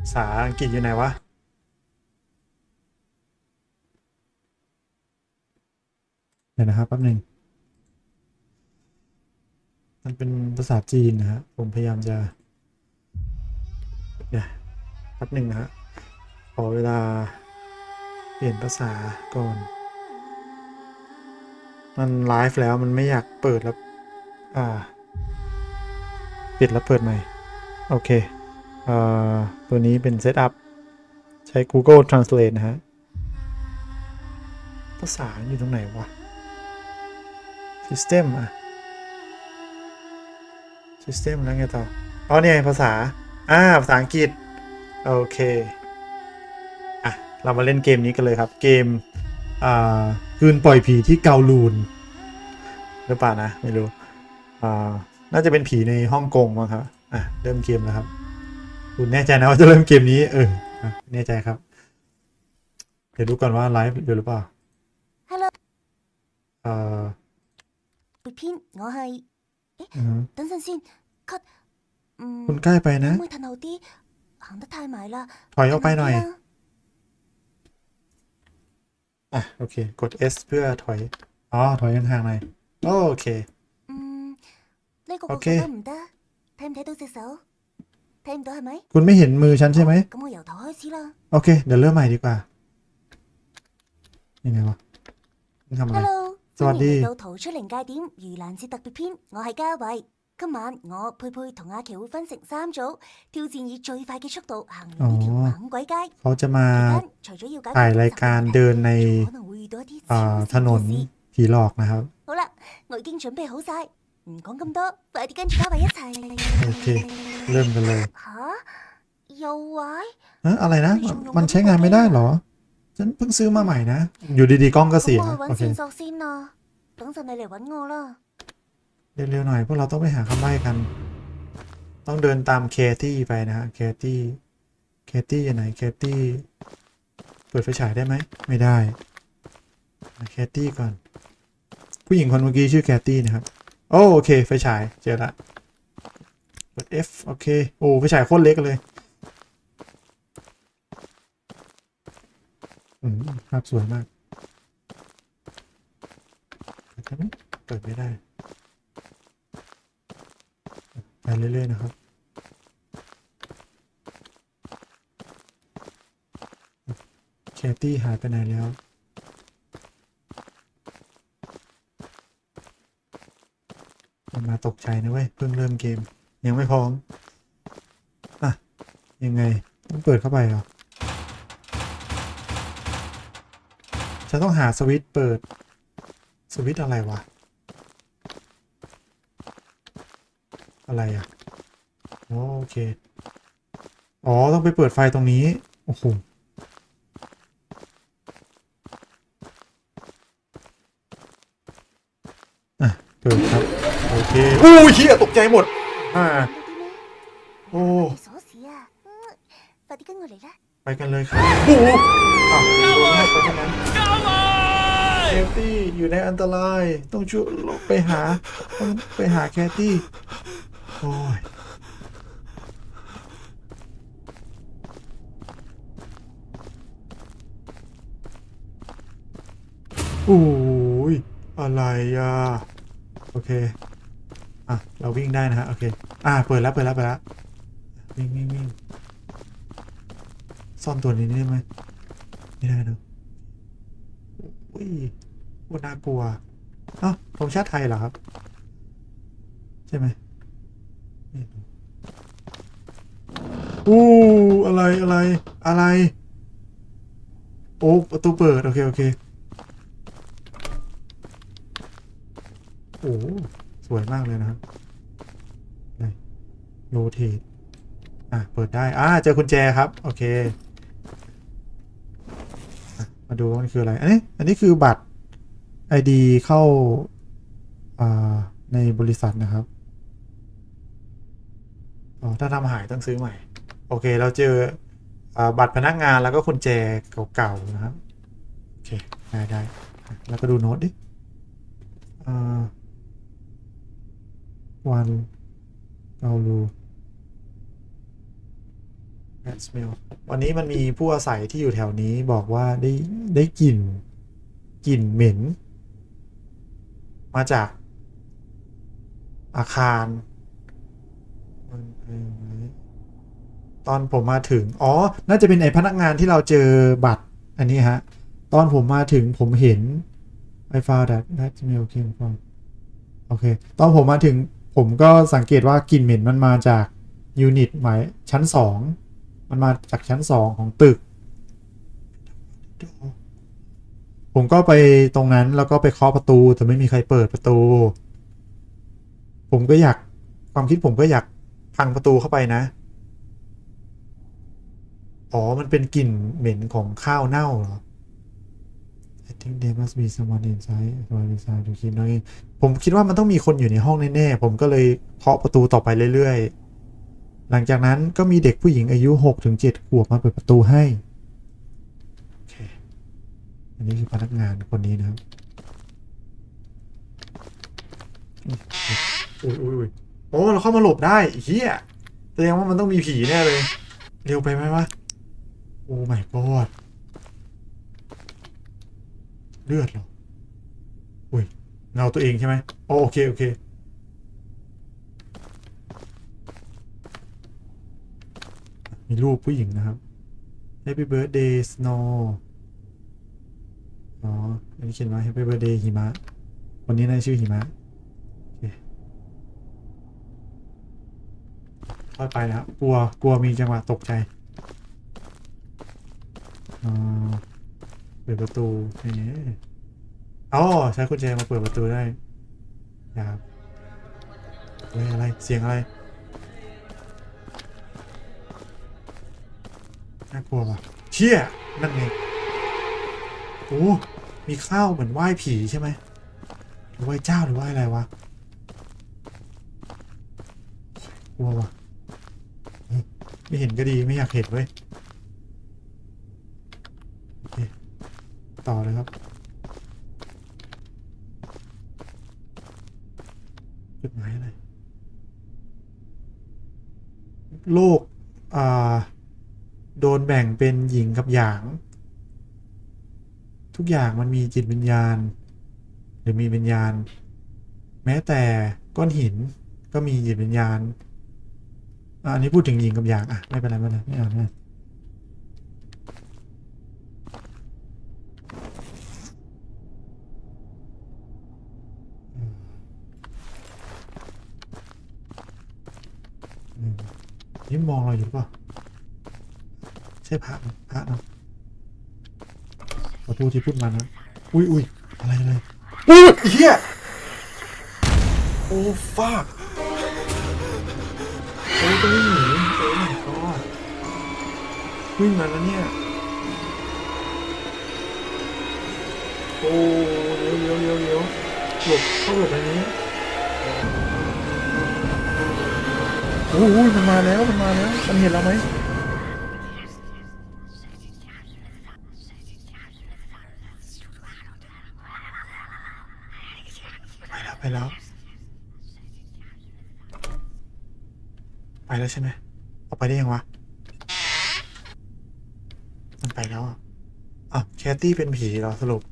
ภาษาอังกฤษอยู่ไหนวะ เดี๋ยวนะครับแป๊บหนึ่งมันเป็นภาษาจีนนะฮะ ผมพยายามจะ เดี๋ยวแป๊บหนึ่งนะฮะ ขอเวลาเปลี่ยนภาษาก่อน มันไลฟ์แล้วมันไม่อยากเปิดแล้ว อ่า ปิดแล้วเปิดใหม่ โอเค ตัวนี้เป็นเซตอัพใช้ Google Translate นะฮะ ภาษาอยู่ตรงไหนวะ System อะ System แล้วไงต่อ อ๋อเนี่ยภาษา อ่า ภาษาอังกฤษ โอเค อะ เรามาเล่นเกมนี้กันเลยครับ เกม อ่าคืนปล่อยผีที่เกาลูน หรือเปล่านะ ไม่รู้ อ่า น่าจะเป็นผีในฮ่องกงมั้งครับ อะ เริ่มเกมแล้วครับคุณแน่ใจนะว่าจะเริ่มเกมนี้ เอออ่ะแน่ใจครับ เดี๋ยวดูก่อนว่าไลฟ์อยู่หรือเปล่า Hello， เอ่อ 别编我系， อือฮึ 等阵先，cut，嗯， คุณใกล้ไปนะ 可唔可以褪后啲？行得太埋啦， ถอยออกไปหน่อย 褪后啲啦 อ่ะ โอเค กด S เพื่อถอย อ๋อ ถอยห่างๆหน่อย โอเค 嗯，呢个角 คุณไม่เห็นมือฉันใช่ไหม 咁我由头开始啦。 โอเค เดี๋ยวเริ่มใหม่ดีกว่า ยังไงวะนี่ทำอะไร Hello，สวัสดี 欢迎嚟到逃出灵界点盂兰节特别篇，我系嘉伟。今晚我佩佩同阿琪会分成三组，挑战以最快嘅速度行完呢条哦猛鬼街。 เขาจะมา 期间除咗要解决 ถ่ายรายการเดินใน 可能会遇到一啲 อ่า 超 ถนน 时故事。 ผีหลอกนะครับ 好啦，我已经准备好晒， อืมของกำโตะเปที่กันข้าวไปยัใส่โอเค เริ่มกันเลยฮะเยาไว้ เอะอะไรนะ มันใช้งานไม่ได้เหรอ ฉันเพิ่งซื้อมาใหม่นะ อยู่ดีๆกล้องก็เสีย โอเค วันซนนะต้องแต่ในเหลวันงอลเร็วๆหน่อยพวกเราต้องไปหาคำใบ้กัน ต้องเดินตามเคที่ไปนะฮะ เคที่ เคที่อยู่ไหน เคที่ เปิดไฟฉายได้ไหม ไม่ได้หเคที่ก่อน ผู้หญิงคนเมื่อกี้ชื่อแคทตี้นะครับ โอโอเคไฟฉายเจอละกด F โอเคโอ้ไฟฉายโคตรเล็กเลยอืมภาพสวยมากเปิดไหมเปิดไม่ได้ไปเรื่อยๆนะครับแคตตี้หายไปไหนแล้ว มาตกใจนะเว้ย เพิ่งเริ่มเกม ยังไม่พร้อม อะ ยังไงต้องเปิดเข้าไปเหรอจะต้องหาสวิตช์เปิด สวิตช์อะไรวะ อะไรอะ โอเค อ๋อ ต้องไปเปิดไฟตรงนี้ โอ้โห อะ เปิดครับ โอู้ยเฮียตกใจหมด อ่า โอ้ ไปกันเลยครับโอ้โหอ้าวไปทางนั้นแคทตี้อยู่ในอันตราย ต้องช่วยไปหา ต้อไปหาแคทตี้ โอ้ย โอ้ย อะไรอะ โอเค อะเราวิ่งได้นะฮะโอเคอะเปิดแล้วเปิดแล้วเปิดแล้ววิ่งวิ่งวิ่งซ่อนตัวนี้ได้ไหมไม่ได้เนะอุ้ยโคตรน่ากลัวเอ้าธงชาติไทยเหรอครับ ใช่ไหมอู้อะไรอะไรอะไร โอ้ประตูเปิด โอเค โอเค โอ้ วยมากเลยนะครับโรเทตอะ เปิดได้ อ่า เจอกุญแจครับ โอเคอมาดูว่ามันคืออะไร อันนี้ อันนี้คือบัตร ID เข้าอ่าในบริษัทนะครับ อ๋อ ถ้าทำหายต้องซื้อใหม่ โอเค เราเจออ่าบัตรพนักงานแล้วก็กุญแจเก่าๆนะครับ โอเค ได้ได้ แล้วก็ดูโน้ตดิอ่า วันเกาลู Bad smell วันนี้มันมีผู้อาศัยที่อยู่แถวนี้บอกว่าได้ได้กลิ่นกลิ่นเหม็น มาจากอาคารตอนผมมาถึง อ๋อ น่าจะเป็นไอพนักงานที่เราเจอบัตร อันนี้ฮะ ตอนผมมาถึงผมเห็น I found that that smell came from โอเค ตอนผมมาถึง ผมก็สังเกตว่ากลิ่นเหม็นมันมาจากยูนิตหมายชั้นสองมันมาจากชั้นสองของตึก ผมก็ไปตรงนั้นแล้วก็ไปเคาะประตูแต่ไม่มีใครเปิดประตู ผมก็อยากความคิดผมก็อยากพังประตูเข้าไปนะ อ๋อ มันเป็นกลิ่นเหม็นของข้าวเน่าเหรอ I think there must be someone inside someone inside to keep knocking ผมคิดว่ามันต้องมีคนอยู่ในห้องแน่ๆ ผมก็เลยเคาะประตูต่อไปเรื่อยๆ หลังจากนั้นก็มีเด็กผู้หญิงอายุ6ถึง7ขวบมาเปิดประตูให้ โอเค อันนี้คือพนักงานคนนี้นะครับอุ้ยอุ้ยโอ้เราเข้ามาหลบได้เฮียแสดงว่ามันต้องมีผีแน่เลย เร็วไปไหมวะ โอ้ไม่กอด เลือดเหรออุ้ยเงาตัวเองใช่ไหมโอเค โอเค มีรูปผู้หญิงนะครับ Happy Birthday Snow อ๋อ อันนี้เขียนว่า Happy Birthday หิมะคนนี้น่าชื่อหิมะค่อยไปนะครับกลัว กลัวมีจังหวะตกใจอ่า เปิดประตูเอ๊ะอ๋อใช้กุญแจมาเปิดประตูได้ครับอะไรอะไรเสียงอะไรน่ากลัวว่ะเชี่ยนั่นไงโอ้มีข้าวเหมือนไหว้ผีใช่ไหมหรือไหว้เจ้าหรือไหว้อะไรวะกลัวว่ะไม่เห็นก็ดีไม่อยากเห็นเว้ยโอเคต่อเลยครับ จดหมายอะไรโลกอ่าโดนแบ่งเป็นหญิงกับหยาง ทุกอย่างมันมีจิตวิญญาณ หรือมีวิญญาณ แม้แต่ก้อนหินก็มีจิตวิญญาณอันนี้พูดถึงหญิงกับหยางอะไม่เป็นไรไม่เป็นไรไม่เอาไม่เอาอืมอืม นี่มองเราอยู่หรือเปล่าใช่พระพระเนาะขอโทษที่พูดมานะอุ้ยอุ้ยอะไรอะไรอุ้ยเฮียโอ้ฟากโอ้ยต้องวิ่งหนีโอ้ my god วิ่งมาแล้วเนี่ยโอ้เร็วเร็วเร็วเร็วหลบเข้าหลบในนี้ โอ้ยมันมาแล้วมันมาแล้วมันเห็นเราไหมไปแล้วไปแล้วไปแล้วใช่ไหมเอาไปได้ยังวะมันไปแล้วอะอะแคตตี้เป็นผีเหรอสรุป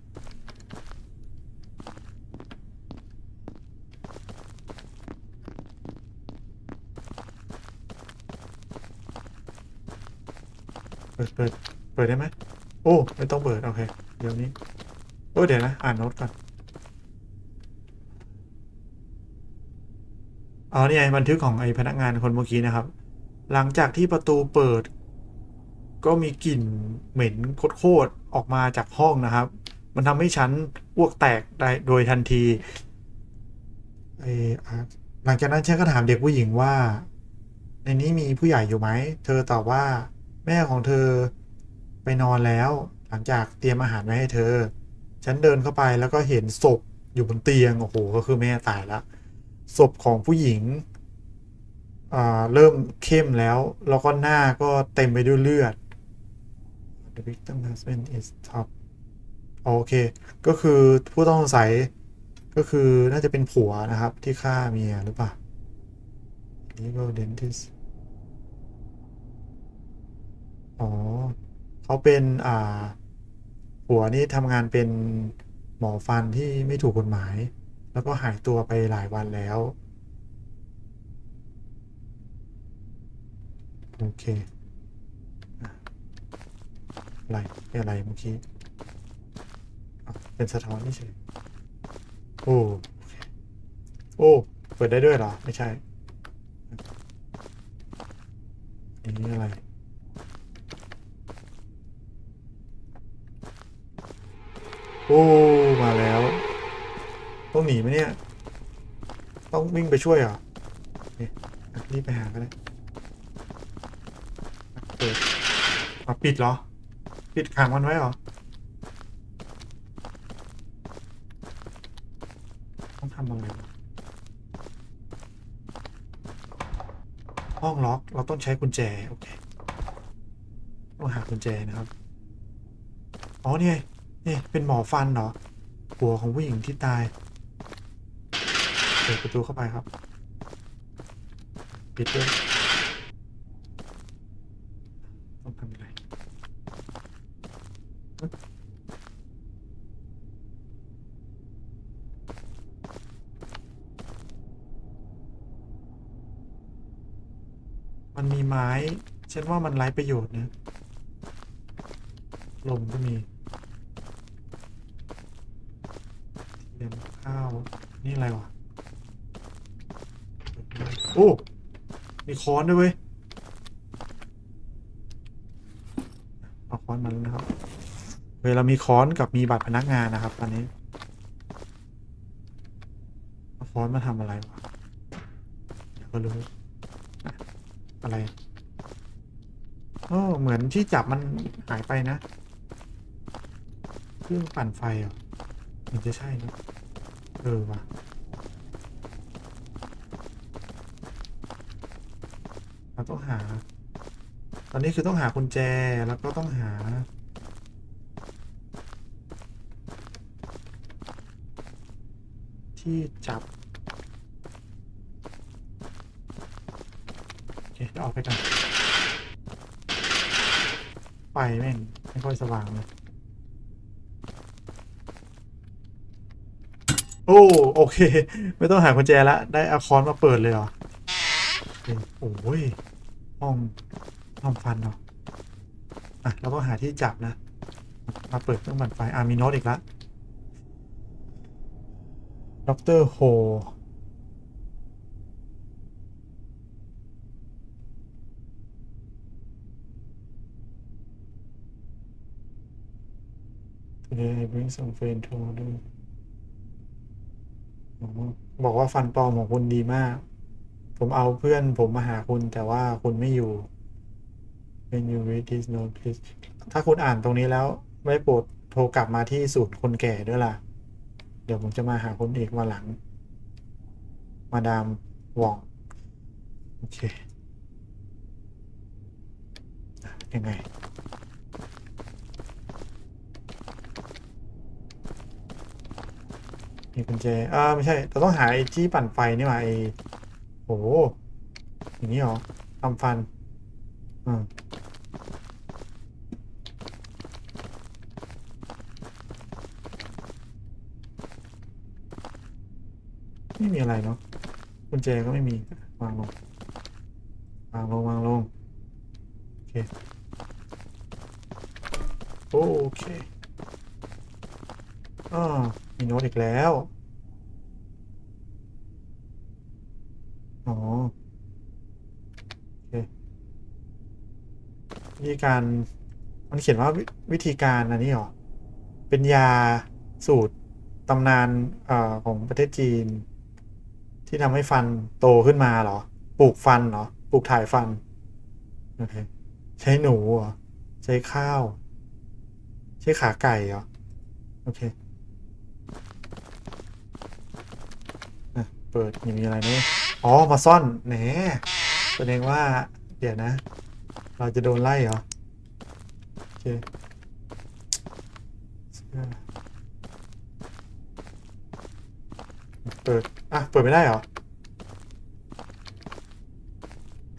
เปิด เปิดได้ไหมโอ้ ไม่ต้องเปิด โอเค เดี๋ยวนี้ โอ้เดี๋ยวนะ อ่านโน้ตก่อน อ๋อ นี่ไงบันทึกของไอ้พนักงานคนเมื่อกี้นะครับ หลังจากที่ประตูเปิด ก็มีกลิ่นเหม็นโคตรๆออกมาจากห้องนะครับ มันทำให้ฉันอ้วกแตกได้โดยทันทีไอ้หลังจากนั้นฉันก็ถามเด็กผู้หญิงว่า ในนี้มีผู้ใหญ่อยู่ไหม เธอตอบว่า แม่ของเธอไปนอนแล้ว หลังจากเตรียมอาหารไว้ให้เธอ ฉันเดินเข้าไปแล้วก็เห็นศพอยู่บนเตียง โอ้โห ก็คือแม่ตายแล้วศพของผู้หญิงอ่าเริ่มเข้มแล้ว แล้วก็หน้าก็เต็มไปด้วยเลือด The victim husband is top โอเค ก็คือผู้ต้องสงสัยก็คือน่าจะเป็นผัวนะครับที่ฆ่าเมียหรือเปล่า legal dentist เขาเป็นอ่าผัวนี่ทำงานเป็นหมอฟันที่ไม่ถูกกฎหมาย แล้วก็หายตัวไปหลายวันแล้ว โอเคอะไรเป็นอะไรเมื่อกี้เป็นสะท้อนนี่เฉยโอ้โอเคโอ้เปิดได้ด้วยเหรอ ไม่ใช่อันนี้อะไร โอ้มาแล้ว ต้องหนีไหมเนี่ย ต้องวิ่งไปช่วยเหรอเนี่ยอะรีบไปหาก็ได้เปิดอะปิดเหรอ ปิดขังมันไว้เหรอ ต้องทำอะไรห้องล็อกเราต้องใช้กุญแจ โอเค ต้องหากุญแจนะครับ อ๋อเนี่ยนี่ เป็นหมอฟันเหรอ หัวของผู้หญิงที่ตาย เปิดประตูเข้าไปครับ ปิดด้วยต้องทำอะไรมันมีไม้ฉันว่ามันไร้ประโยชน์นะลมก็มี เทียนข้าว นี่อะไรวะ โอ้ มีค้อนด้วยเว้ยเอาค้อนมาแล้วนะครับ เวลามีค้อนกับมีบัตรพนักงานนะครับ ตอนนี้เอาค้อนมาทำอะไรวะเดี๋ยวก็รู้อะอะไรโอ้เหมือนที่จับมันหายไปนะ เครื่องปั่นไฟเหรอมันจะใช่นะ เออว่ะเราต้องหา ตอนนี้คือต้องหากุญแจแล้วก็ต้องหา ที่จับ โอเคเดี๋ยวออกไปกันไฟแม่ง ไม่ค่อยสว่างเลย โอ้โอเค ไม่ต้องหากุญแจละได้อาคอนมาเปิดเลยเหรอโอ้ยห้องห้องฟันเนาะอะเราก็หาที่จับนะ มาเปิดเครื่องปั่นไฟอ่ามีโนตอีกละด็อกเตอร์โฮ Today I bring some friend to order บอกว่าฟันปลอมของคุณดีมาก ผมเอาเพื่อนผมมาหาคุณแต่ว่าคุณไม่อยู่ When you read this note please ถ้าคุณอ่านตรงนี้แล้ว ไม่โปรดโทรกลับมาที่ศูนย์คนแก่ด้วยล่ะ เดี๋ยวผมจะมาหาคุณอีกวันหลัง มาดามหว่อง โอเคยังไง มีกุญแจอ่าไม่ใช่ เราต้องหาไอ้ที่ปั่นไฟนี่หว่าไอ้โหอย่างนี้เหรอทำฟันอืมไม่มีอะไรเนาะกุญแจก็ไม่มี วางลง วางลง วางลง โอเค โอเค อ่ามีโน้ตอีกแล้ว อ๋อโอเควิธีการ มันเขียนว่าวิวิธีการอันนี้เหรอ เป็นยาสูตรตำนานเอ่อของประเทศจีน ที่ทำให้ฟันโตขึ้นมาเหรอ ปลูกฟันเหรอ ปลูกถ่ายฟัน โอเค ใช้หนูเหรอ ใช้ข้าว ใช้ขาไก่เหรอ โอเค อะ เปิดยังมีอะไรนี่อ๋อ มาซ่อนแหนแสดงว่า เดี๋ยวนะ เราจะโดนไล่เหรอ โอเคเสื้อเปิด อะ เปิดไม่ได้เหรอ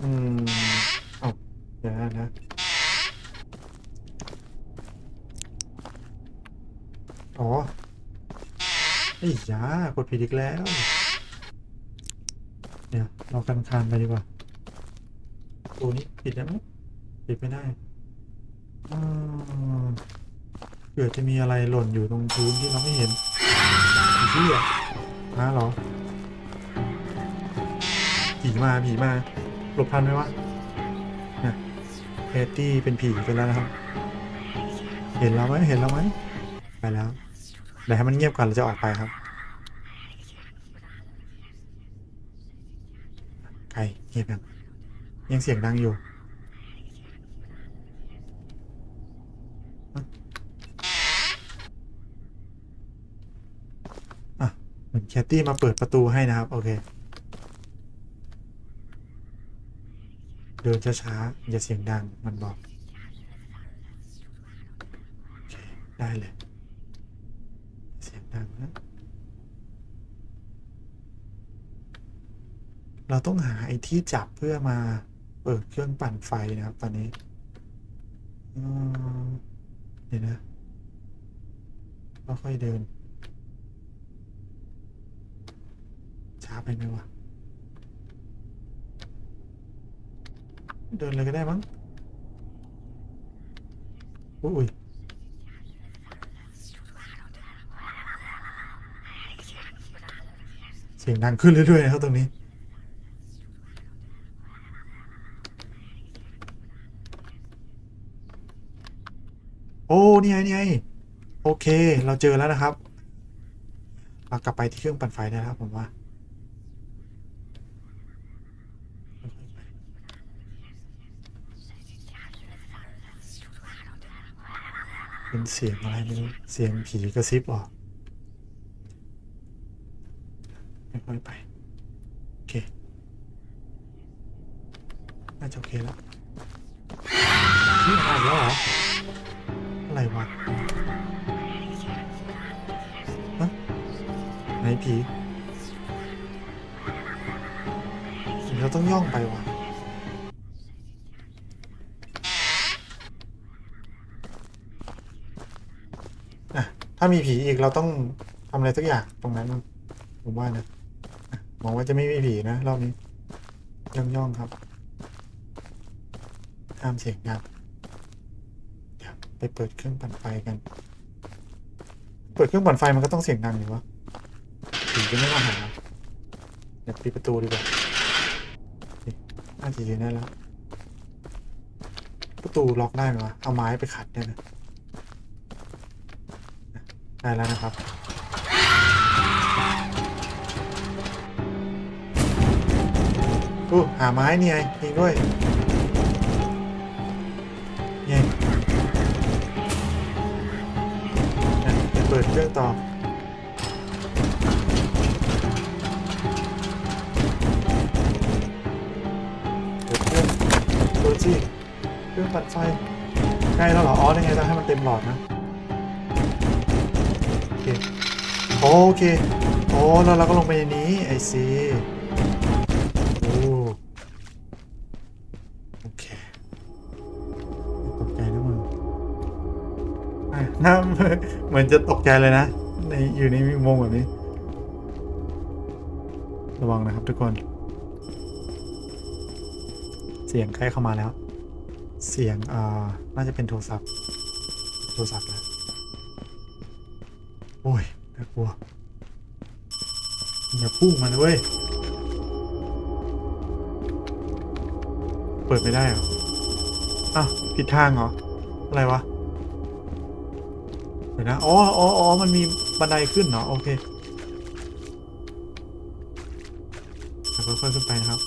อืมเอาเดี๋ยวนะนะอ๋อไอ้ยากดผิดอีกแล้ว ดี๋ยวเรากันคานไปดีกว่าตัวนี้ปิดได้ไหมปิดไม่ได้อ่าเผื่อจะมีอะไรหล่นอยู่ตรงพื้นที่เราไม่เห็นผีเหี้ยมาเหรอผีมาผีมาหลบทันไหมวะเนี่ยแพตตี้เป็นผีไปแล้วนะครับ เห็นเราไหมเห็นเราไหมไปแล้วเดี๋ยวให้มันเงียบก่อนเราจะออกไปครับ เงียบยังยังเสียงดังอยู่อะเหมือนแคตตี้มาเปิดประตูให้นะครับ โอเค เดินช้าๆอย่าเสียงดังมันบอก ได้เลย เสียงดังนะ เราต้องหาไอ้ที่จับเพื่อมาเปิดเครื่องปั่นไฟนะครับ ตอนนี้เดี๋ยวนะค่อยๆเดิน ช้าไปไหมวะ เดินเลยก็ได้มั้งอุ้ยเสียงดังขึ้นเรื่อยๆนะครับตรงนี้ โอ้นี่ไงนี่ไงโอเค เราเจอแล้วนะครับ เรากลับไปที่เครื่องปั่นไฟได้แล้วครับผมว่าเป็นเสียงอะไรไม่รู้เสียงผีกระซิบเหรอค่อยๆไป โอเค น่าจะโอเคแล้วนี่มาอีกแล้วเหรอ อะไรวะฮะไหนผีเราต้องย่องไปวะอะถ้ามีผีอีกเราต้องทำอะไรสักอย่างตรงนั้นผมว่านะอะหวังว่าจะไม่มีผีนะรอบนี้ย่องย่องๆครับห้ามเสียงดังเดี๋ยว ไปเปิดเครื่องปั่นไฟกัน เปิดเครื่องปั่นไฟมันก็ต้องเสียงดังอยู่วะผีจะไม่มาหาเดี๋ยวปิดประตูดีกว่านี่าจะยืนได้แล้ว ประตูล็อกได้ไหมวะ เอาไม้ไปขัดได้ไหมได้แล้วนะครับอู้หาไม้นี่ไงจริงด้วย เรื่องต่อเปิดเครื่องเปิดสิเครื่องปัดไฟใกล้แล้วเหรอ อ๋อได้ไงต้องให้มันเต็มหลอดนะ โอเค โอเค โอ้แล้วเราก็ลงไปในนี้ ไอซี หน้าเหมือนจะตกใจเลยนะ ในอยู่ในวงแบบนี้ ระวังนะครับทุกคน เสียงใกล้เข้ามาแล้ว เสียงอ่าน่าจะเป็นโทรศัพท์ โทรศัพท์นะโอ้ยน่ากลัวอย่าพุ่งมานเว้ย เปิดไม่ได้เหรอ อ้าว ผิดทางเหรอ อะไรวะ นะ อ๋ออ๋อออมันมีบันไดขึ้นเนาะโอเคค่อยๆขึ้นไปนะครับ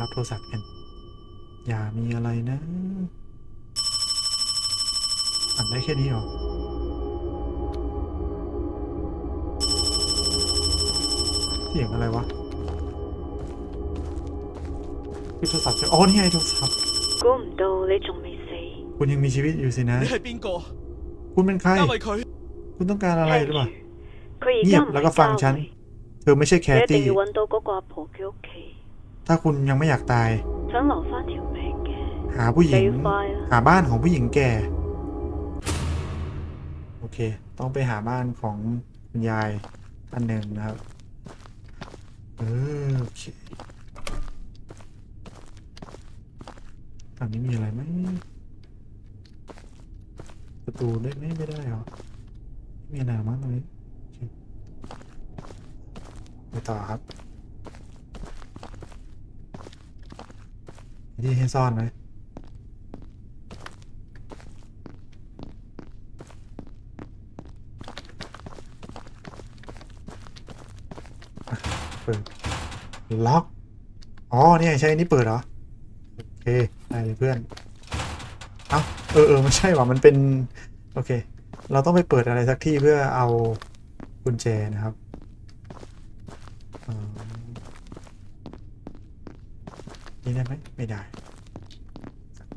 รับโทรศัพท์กัน อย่ามีอะไรนะอ่านได้แค่นี้หรอเสียงอะไรวะคือโทรศัพท์จะอ๋อนี่ไงโทรศัพท์ก้มโดแลคุณยังมีชีวิตอยู่สินะ เฮ้ยบิงโก คุณเป็นใคร คุณต้องการอะไรหรือเปล่าเงียบแล้วก็ฟังฉัน เธอไม่ใช่แคทตี้ ถ้าคุณยังไม่อยากตาย หาผู้หญิง หาบ้านของผู้หญิงแก่ โอเค ต้องไปหาบ้านของคุณยายอันหนึ่งนะครับโอเคทางนี้มีอะไรไหม ประตูได้ไหมไม่ได้เหรอมีอะไรหรอมั้งตรงนี้ไปต่อครับมีที่ให้ซ่อนไหมเปิดล็อก อ๋อ เนี่ยใช้นนี้เปิดเหรอ โอเค ได้เลยเพื่อน เอ้าเออเออมันใช่ว่ะมันเป็น โอเค เราต้องไปเปิดอะไรสักที่เพื่อเอากุญแจนะครับอ่านี่ได้ไหมไม่ได้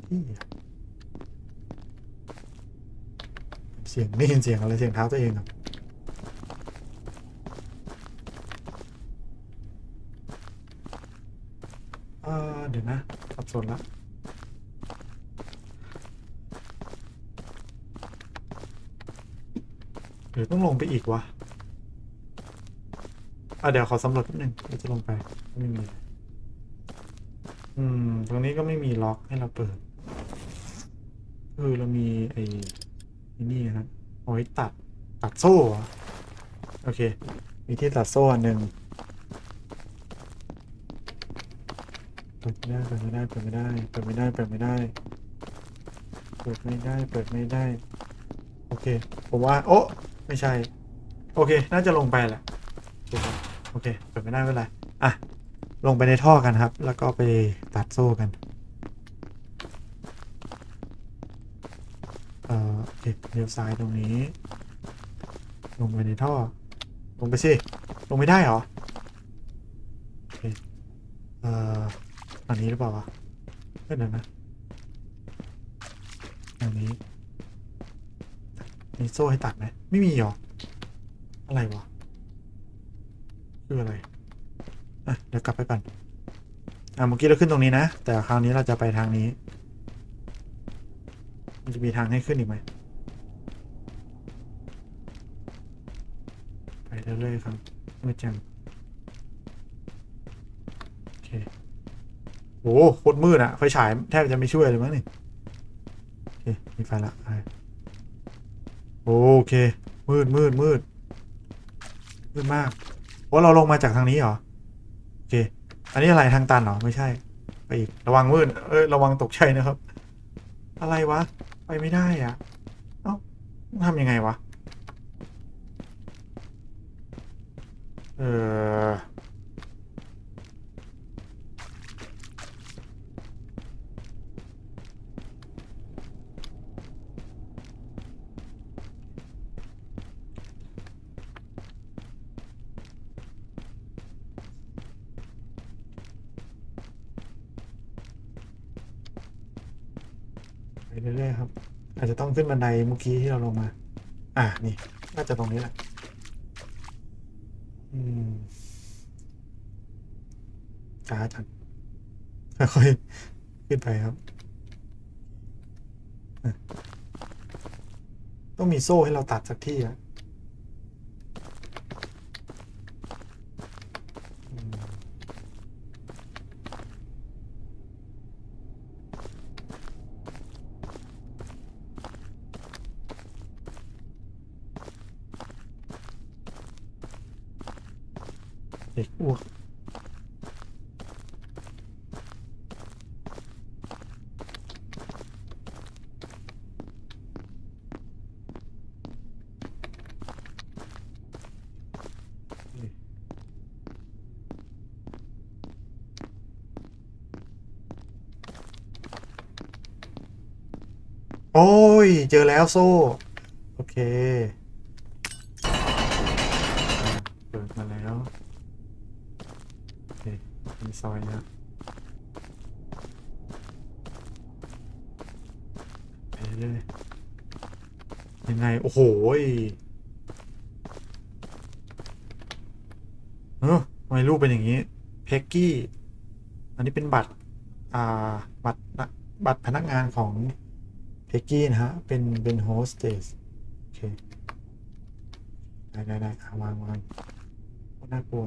ที่เสียงได้ยินเสียงอะไรเสียงเท้าตัวเองครับเออเดี๋ยวนะสับสนละ หรือต้องลงไปอีกวะอะเดี๋ยวขอสำรวจแป๊บนึงเดี๋ยวจะลงไปไม่มี อืม ตรงนี้ก็ไม่มีล็อกให้เราเปิดเออเรามีไอ้นี่นะเอาไว้ตัดตัดโซ่โอเค มีที่ตัดโซ่อันหนึ่งเปิดไม่ได้เปิดไม่ได้เปิดไม่ได้เปิดไม่ได้เปิดไม่ได้เปิดไม่ได้เปิดไม่ได้ โอเค ผมว่า โอ้ ไม่ใช่ โอเค น่าจะลงไปแหละโอเครับโอเคเปิดไม่ได้ไม่เป็นไรอะ ลงไปในท่อกันครับ แล้วก็ไปตัดโซ่กัน เอ่อโอเคเลี้ยวซ้ายตรงนี้ ลงไปในท่อ ลงไปสิ ลงไม่ได้เหรอ โอเค เอ่ออันนี้หรือเปล่าวะเดี๋ยวนะอันนี้ มีโซ่ให้ตัดไหมไม่มีหรอ อะไรวะ คืออะไร อะ เดี๋ยวกลับไปก่อนอะเมื่อกี้เราขึ้นตรงนี้นะ แต่คราวนี้เราจะไปทางนี้ มันจะมีทางให้ขึ้นอีกไหม ไปเรื่อยๆครับมืดจังโอเคโอ้โหโคตรมืดอะไฟฉายแทบจะไม่ช่วยเลยมั้งนี่ โอเค มีไฟละไป โอเค มืดมืดมืดมืดมากว่าเราลงมาจากทางนี้เหรอ โอเค อันนี้อะไรทางตันเหรอ ไม่ใช่ ไปอีก ระวังมืด เอ้ย ระวังตกใจนะครับ อะไรวะ ไปไม่ได้อะ เอ้าต้องทำยังไงวะ เออ ไป เรื่อยๆครับ อาจจะต้องขึ้นบันไดเมื่อกี้ที่เราลงมา อะนี่ น่าจะตรงนี้แหละอืมช้าจังค่อยๆขึ้นไปครับ ต้องมีโซ่ให้เราตัดสักที่อะอืมเด็กอ้วกโอ้ย เจอแล้วโซ่ โอเคอ่าเปิดมาแล้ว โอเค มีซอยนะไปเรื่อยๆยังไง โอ้โหยเออทำไมรูป เป็นอย่างนี้เพ็กกี้อันนี้เป็นบัตรอ่าบัตรบัตรพนักงานของเพ็กกี้นะฮะ เป็นเป็นโฮสเตสโอเคได้ได้ได้วางวางน่ากลัว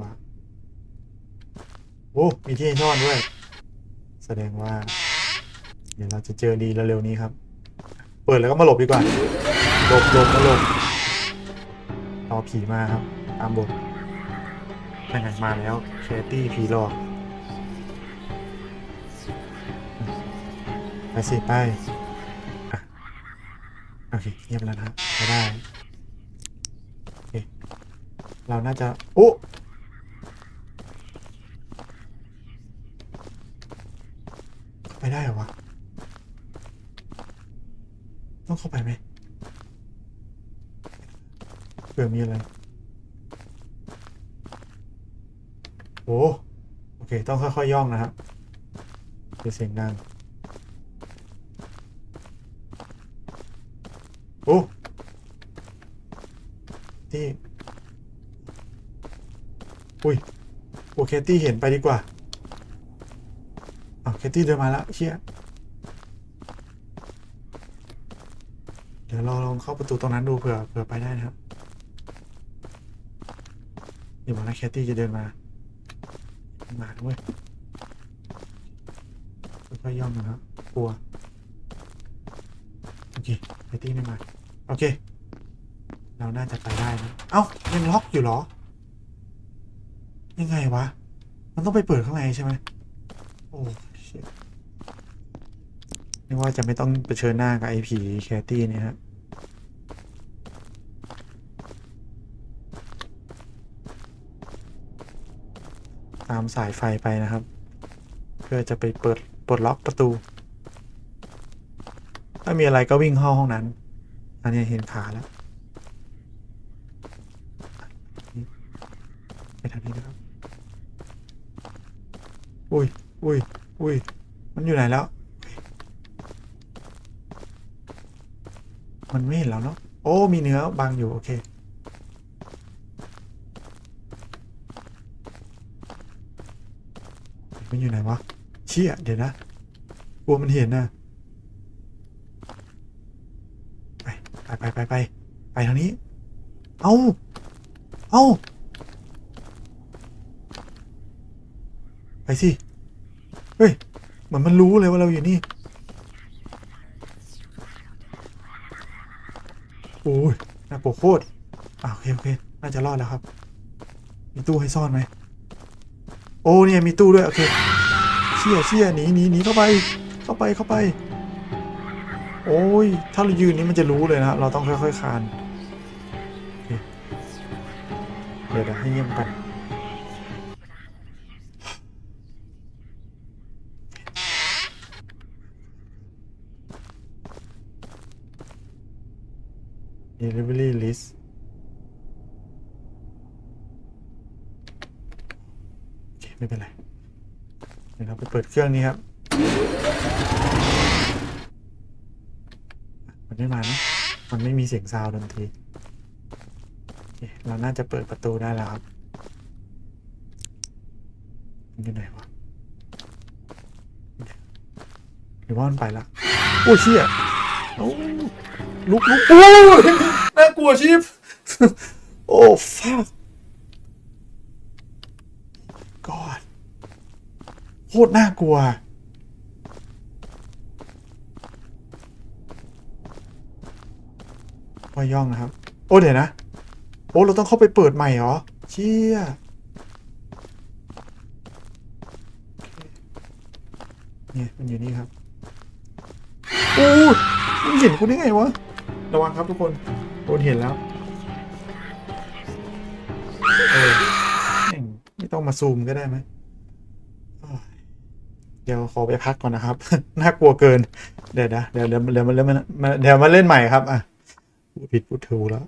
โอ้ มีที่ซ่อนด้วย แสดงว่า เดี๋ยวเราจะเจอดีเร็วๆนี้ครับ เปิดแล้วก็มาหลบดีกว่า หลบหลบมาหลบรอผีมาครับ ตามบท นั่นไงมาแล้วแคตี้ผีหลอกไปสิไปโอเคเงียบแล้วนะไปได้โอเคเราน่าจะโอ้เข้าไปได้เหรอวะ ต้องเข้าไปไหมเผื่อมีอะไร โอ้โอเค ต้องค่อยๆย่องนะครับเดี๋ยวเสียงดังโอ้ที่อุ้ยโอเคตี้เห็นไปดีกว่าอ้าวแคตตี้เดินมาแล้วเชี่ยเดี๋ยวเราลองเข้าประตูตรงนั้นดูเผื่อเผื่อไปได้นะครับเดี๋ยวบอกนะแคตตี้จะเดินมา มาด้วยค่อยย่องนะครับ กลัว โอเคแคตตี้ไม่มา โอเค เราน่าจะไปได้นะ เอ้า ยังล็อกอยู่เหรอ ยังไงวะ มันต้องไปเปิดข้างในใช่ไหมโอ้ชินึกว่าจะไม่ต้องเผชิญหน้ากับไอผีแคตตี้เนี่ยฮะ ตามสายไฟไปนะครับ เพื่อจะไปเปิดปลดล็อกประตู ถ้ามีอะไรก็วิ่งเข้าห้องนั้น อันนี้เห็นขาแล้วไปทางนี้นะครับ อุ้ยอุ้ยอุ้ยมันอยู่ไหนแล้ว มันไม่เห็นแล้วเนาะโอ้มีเนื้อบังอยู่ โอเค มันอยู่ไหนวะ เชี่ย เดี๋ยวนะ กลัวมันเห็นนะไปไปไปไปไปไปทางนี้ เอาเอาไปสิ เฮ้ย เหมือนมันรู้เลยว่าเราอยู่นี่ โอ้ยน่ากลัวโคตรอ่าโอเค โอเค น่าจะรอดแล้วครับ มีตู้ให้ซ่อนไหม โอ้เนี่ยมีตู้ด้วยโอเคเชี่ยเชี่ยหนีหนีหนีเข้าไปเข้าไปเข้าไป โอ้ยถ้าเรายืนนี้มันจะรู้เลยนะเราต้องค่อยๆคานโอเคเดี๋ยวเดี๋ยวให้เงียบกัน delivery list โอเค ไม่เป็นไร เดี๋ยว เครื่องนี้ครับมันไม่มานะมันไม่มีเสียงซาวดนตรีเราน่าจะเปิดประตูได้แล้วครับมันอยู่ไหนวะหรือว่ามันไปละโอ้เชี่ยลุกลุกโอ้น่ากลัวชิปโอ้ฟักอดโคตรน่ากลัว พอย่องนะครับ โอ้เดี๋ยวนะ โอ้ เราต้องเข้าไปเปิดใหม่เหรอ เชี่ยเนี่ยมันอยู่นี่ครับโอ้มันเห็นคุณได้ไงวะ ระวังครับทุกคนโดนเห็นแล้วเออไม่ต้องมาซูมก็ได้ไหม เดี๋ยวขอไปพักก่อนนะครับ น่ากลัวเกิน เดี๋ยวนะเดี๋ยวเดี๋ยวเดี๋ยวมาเล่นเดี๋ยวมาเล่นใหม่ครับอะพูดผิดพูดถูกแล้ว